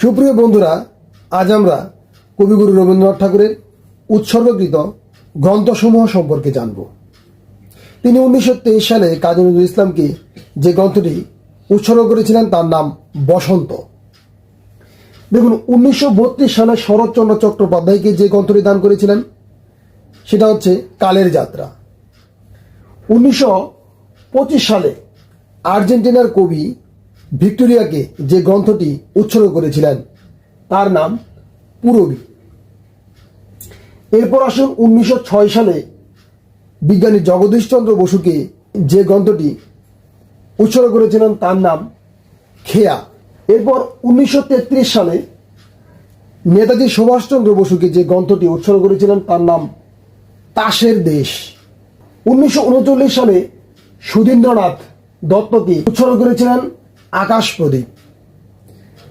সুপ্রিয় বন্ধুরা, আজ আমরা কবিগুরু রবীন্দ্রনাথ ঠাকুরের উৎসর্গকৃত গ্রন্থসমূহ সম্পর্কে জানব। তিনি উনিশশো তেইশ সালে কাজী নজরুল ইসলামকে যে গ্রন্থটি উৎসর্গ করেছিলেন, তার নাম বসন্ত। দেখুন, উনিশশো বত্রিশ সালে শরৎচন্দ্র চট্টোপাধ্যায়কে যে গ্রন্থটি দান করেছিলেন, সেটা হচ্ছে কালের যাত্রা। উনিশশো পঁচিশ সালে আর্জেন্টিনার কবি ভিক্টোরিয়াকে যে গ্রন্থটি উৎসর্গ করেছিলেন, তার নাম পুরবী এরপর আসুন উনিশশো ছয় সালে বিজ্ঞানী জগদীশচন্দ্র বসুকে যে গ্রন্থটি উৎসর্গ করেছিলেন, তার নাম খেয়া। এরপর উনিশশো তেত্রিশ সালে নেতাজি সুভাষচন্দ্র বসুকে যে গ্রন্থটি উৎসর্গ করেছিলেন, তার নাম তাসের দেশ। উনিশশো উনচল্লিশ সালে সুধীন্দ্রনাথ দত্তকে উৎসর্গ করেছিলেন আকাশ প্রদীপ।